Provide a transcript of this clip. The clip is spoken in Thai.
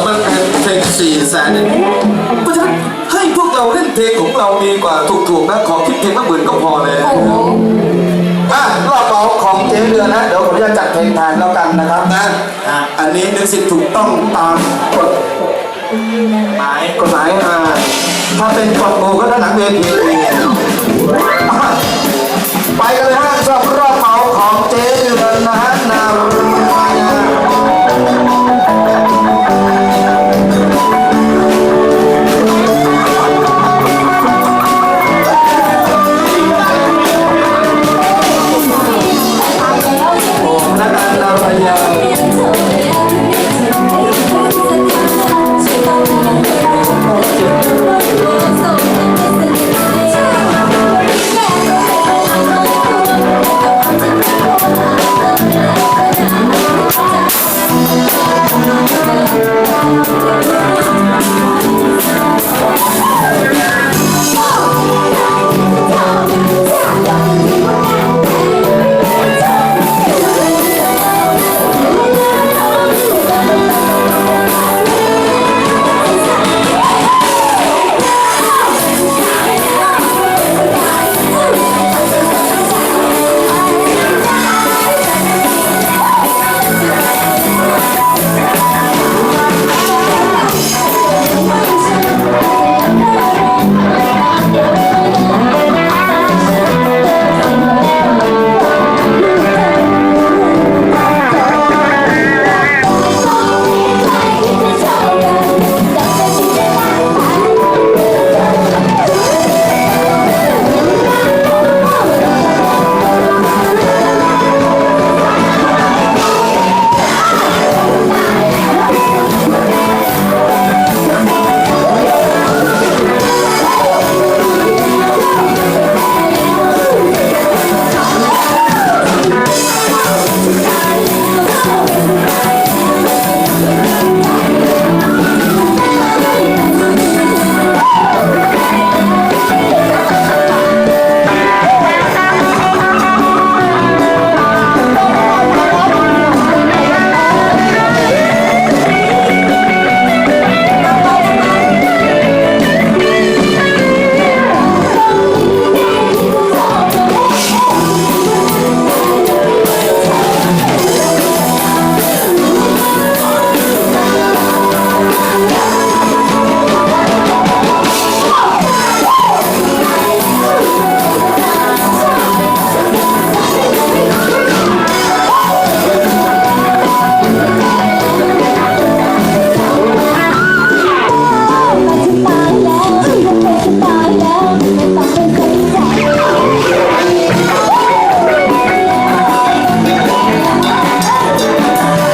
ำหรับเพลงสี่แสนเนี่ยเพราะฉะนั้นให้พวกเราเล่นเพลงของเราดีกว่าถูกๆนะขอคิดเพลงละหมื่นก็พอเลยโอ้โหอะรอบเราของเจ๊เดือนนะเดี๋ยวผมจะจัดเพลงแทนแล้วกันนะครับนะอันนี้นึกสิทธิ์ถูกต้องตามกฎหมายกฎหมายอ่าถ้าเป็นกฎหมู่ก็ด้านหลังเวที